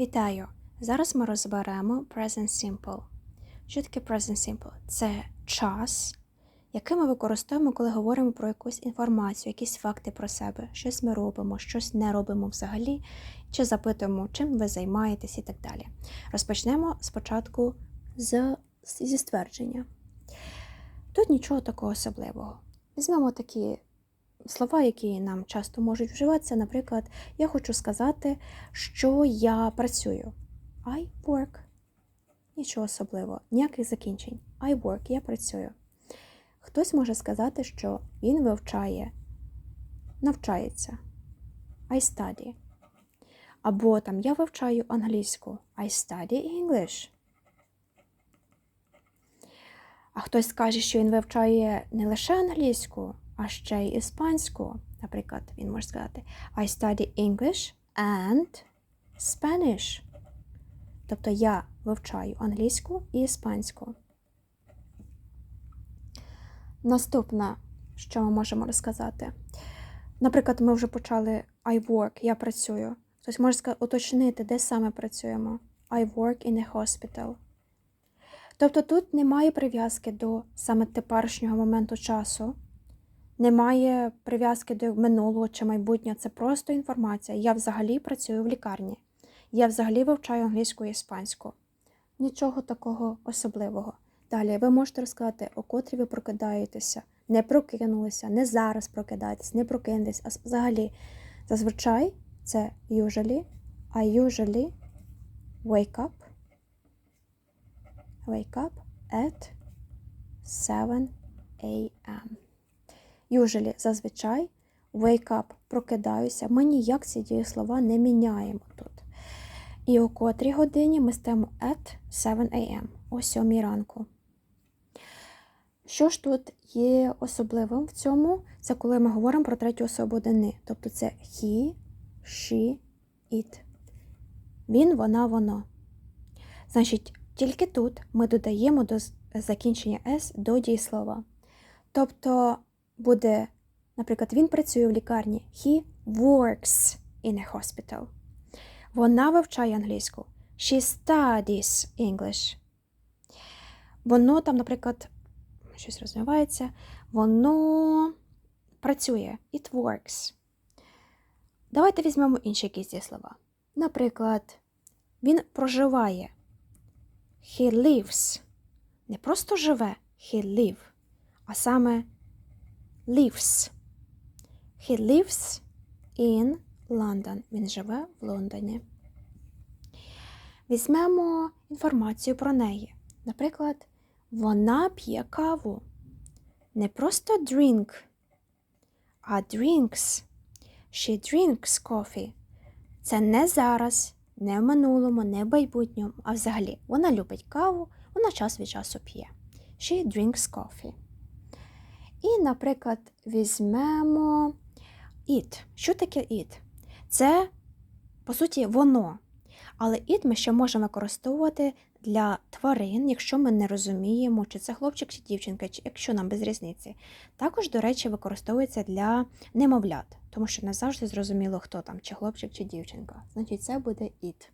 Вітаю! Зараз ми розберемо Present Simple. Що таке Present Simple? Це час, який ми використовуємо, коли говоримо про якусь інформацію, якісь факти про себе, щось ми робимо, щось не робимо взагалі, чи запитуємо, чим ви займаєтесь і так далі. Розпочнемо спочатку з, зі ствердження. Тут нічого такого особливого. Візьмемо такі слова, які нам часто можуть вживатися. Наприклад, я хочу сказати, що я працюю. I work. Нічого особливого, ніяких закінчень. I work, я працюю. Хтось може сказати, що він вивчає, навчається. I study. Або там я вивчаю англійську. I study English. А хтось скаже, що він вивчає не лише англійську, а ще й іспанську. Наприклад, він може сказати I study English and Spanish. Тобто я вивчаю англійську і іспанську. Наступне, що ми можемо розказати. Наприклад, ми вже почали I work, я працюю. Хтось може уточнити, де саме працюємо. I work in a hospital. Тобто тут немає прив'язки до саме теперішнього моменту часу, немає прив'язки до минулого чи майбутнього. Це просто інформація. Я взагалі працюю в лікарні. Я взагалі вивчаю англійську і іспанську. Нічого такого особливого. Далі ви можете розказати, о котрій ви прокидаєтеся, не прокинулися, не зараз прокидаєтесь, не прокинетесь, а взагалі. Зазвичай це usually, I usually wake up wake up at 7 a.m. Usually, зазвичай, wake up, прокидаюся. Ми ніяк ці дієслова не міняємо тут. І о котрій годині ми стаємо at 7 a.m. о 7 ранку. Що ж тут є особливим в цьому? Це коли ми говоримо про третю особу одини. Тобто це he, she, it. Він, вона, воно. Значить, тільки тут ми додаємо до закінчення S до дієслова. Тобто буде, наприклад, він працює в лікарні. He works in a hospital. Вона вивчає англійську. She studies English. Воно там, наприклад, щось розвивається, воно працює. It works. Давайте візьмемо інші якісь дієслова. Наприклад, він проживає. He lives. Не просто живе, he live, а саме lives. He lives in London. Він живе в Лондоні. Візьмемо інформацію про неї. Наприклад, вона п'є каву. Не просто drink, а drinks. She drinks coffee. Це не зараз, не в минулому, не в майбутньому, а взагалі вона любить каву, вона час від часу п'є. She drinks coffee. І, наприклад, візьмемо it. Що таке it? Це, по суті, воно. Але it ми ще можемо використовувати для тварин, якщо ми не розуміємо, чи це хлопчик чи дівчинка, чи якщо нам без різниці. Також, до речі, використовується для немовлят, тому що не завжди зрозуміло, хто там, чи хлопчик, чи дівчинка. Значить, це буде it.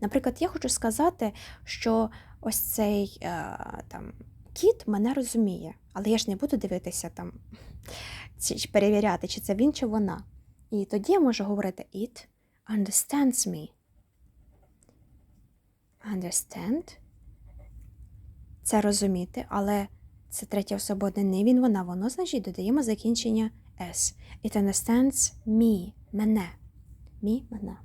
Наприклад, я хочу сказати, що ось цей е, там, кіт мене розуміє, але я ж не буду дивитися там, чи, перевіряти, чи це він, чи вона. І тоді я можу говорити it understands me. Understand це розуміти, але це третя особа однини, він, вона, воно, значить додаємо закінчення S. It understands me, мене. Me, мене.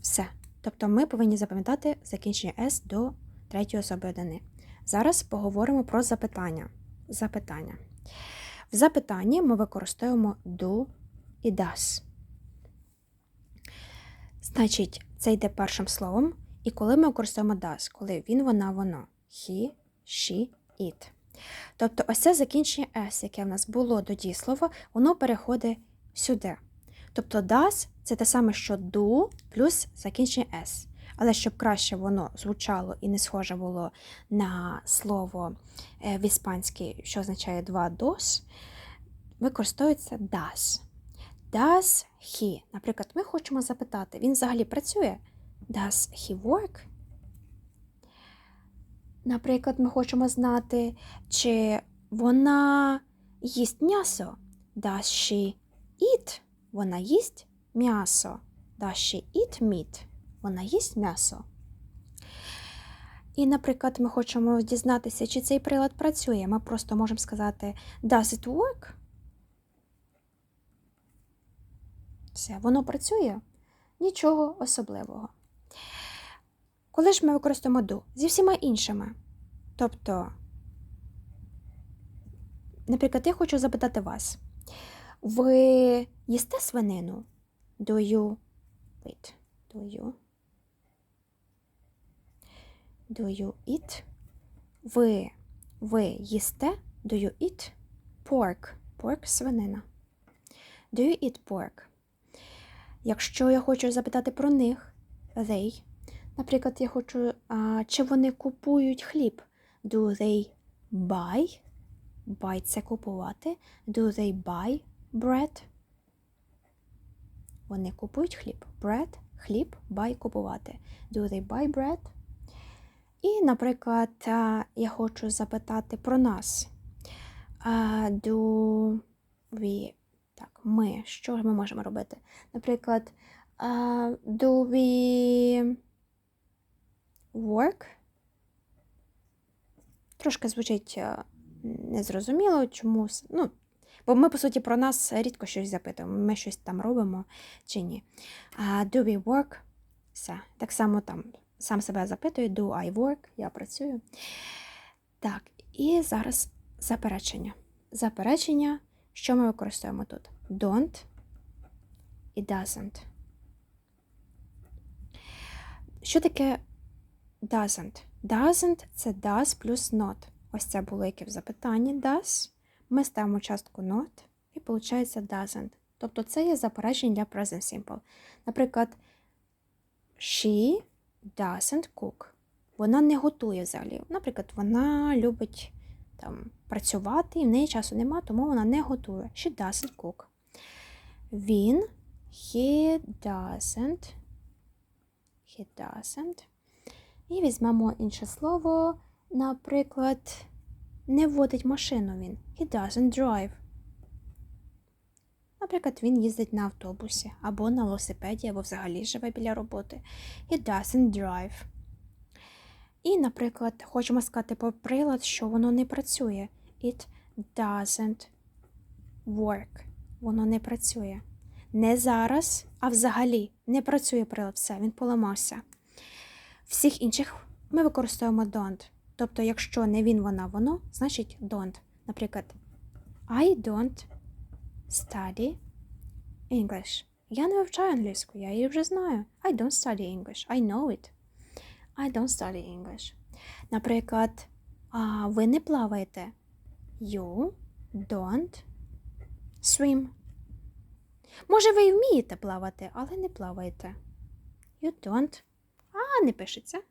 Все. Тобто ми повинні запам'ятати закінчення S до третьої особи однини. Зараз поговоримо про запитання. Запитання. В запитанні ми використовуємо do і does. Значить, це йде першим словом. І коли ми використовуємо does, коли він, вона, воно. He, she, it. Тобто ось це закінчення S, яке в нас було до дієслова, воно переходить сюди. Тобто does – це те саме, що do плюс закінчення S. Але щоб краще воно звучало і не схоже було на слово е, в іспанській, що означає два dos, використовується does. Does he? Наприклад, ми хочемо запитати, він взагалі працює? Does he work? Наприклад, ми хочемо знати, чи вона їсть м'ясо. Does she eat? Вона їсть м'ясо. Does she eat meat? Вона їсть м'ясо. І, наприклад, ми хочемо дізнатися, чи цей прилад працює. Ми просто можемо сказати Does it work? Все, воно працює? Нічого особливого. Коли ж ми використовуємо do? Зі всіма іншими. Тобто, наприклад, я хочу запитати вас. Ви їсте свинину? Do you wait, do you Do you eat? Ви, ви їсте? Do you eat pork? Pork – свинина. Do you eat pork? Якщо я хочу запитати про них, they. Наприклад, я хочу, а, чи вони купують хліб? Do they buy? Buy – це купувати. Do they buy bread? Вони купують хліб. Bread – хліб, buy – купувати. Do they buy bread? І, наприклад, я хочу запитати про нас. Do we... Так, ми. Що ми можемо робити? Наприклад, do we work? Трошки звучить незрозуміло, чому. Ну, бо ми, по суті, про нас рідко щось запитуємо. Ми щось там робимо чи ні. Do we work? Все. Так само там сам себе запитую, do I work? Я працюю. Так, і зараз заперечення. Заперечення, що ми використовуємо тут? Don't і doesn't. Що таке doesn't? Doesn't це does плюс not. Ось це було яке в запитанні does. Ми ставимо частку not і виходить doesn't. Тобто це є заперечення для present simple. Наприклад, she doesn't cook. Вона не готує взагалі. Наприклад, вона любить там, працювати, і в неї часу нема, тому вона не готує. She doesn't cook. Він he doesn't. He doesn't. І візьмемо інше слово. Наприклад, не водить машину він. He doesn't drive. Наприклад, він їздить на автобусі або на велосипеді, або взагалі живе біля роботи. He doesn't drive. І, наприклад, хочемо сказати про прилад, що воно не працює. It doesn't work. Воно не працює. Не зараз, а взагалі не працює прилад. Все, він поламався. Всіх інших ми використовуємо don't. Тобто, якщо не він, вона, воно, значить don't. Наприклад, I don't study English. Я не вивчаю англійську, я її вже знаю. I don't study English. I know it. I don't study English. Наприклад, ви не плаваєте. You don't swim. Може, ви і вмієте плавати, але не плаваєте. You don't. А, не пишеться.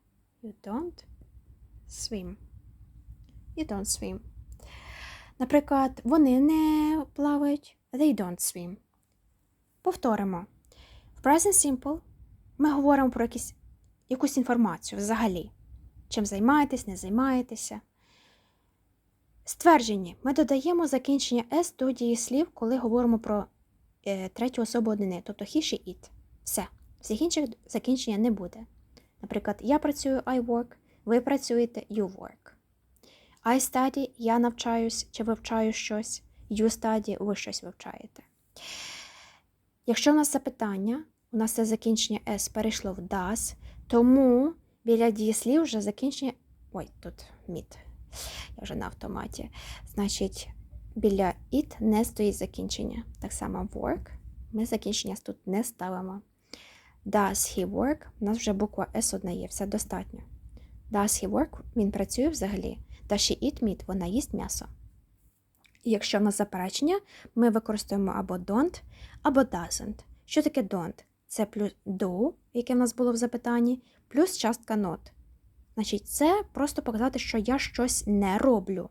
You don't swim. You don't swim. Наприклад, вони не плавають. They don't swim. Повторимо. В Present Simple ми говоримо про якісь, якусь інформацію взагалі. Чим займаєтесь, не займаєтеся. Стверджені. Ми додаємо закінчення S до дієслів, коли говоримо про е, третю особу однини, тобто he, she, it. Все. Всіх інших закінчення не буде. Наприклад, я працюю I work, ви працюєте you work. I study, я навчаюсь чи вивчаю щось. You study, ви щось вивчаєте. Якщо в нас запитання, у нас це закінчення S перейшло в does, тому біля дієслів вже закінчення. Ой, тут мід. Я вже на автоматі. Значить, біля it не стоїть закінчення. Так само work. Ми закінчення тут не ставимо. Does he work? У нас вже буква S одна є, все достатньо. Does he work? Він працює взагалі. Does she eat? Вона їсть м'ясо. Якщо в нас заперечення, ми використовуємо або don't, або doesn't. Що таке don't? Це плюс do, яке в нас було в запитанні, плюс частка not. Значить, це просто показати, що я щось не роблю.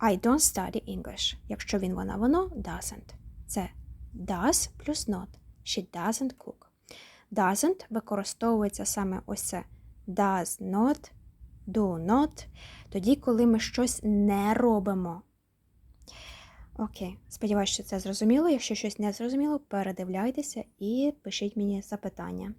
I don't study English. Якщо він, вона, воно, doesn't. Це does плюс not. She doesn't cook. Doesn't використовується саме ось це does not, do not, тоді, коли ми щось не робимо. Окей, сподіваюся, що це зрозуміло. Якщо щось не зрозуміло, передивляйтеся і пишіть мені запитання.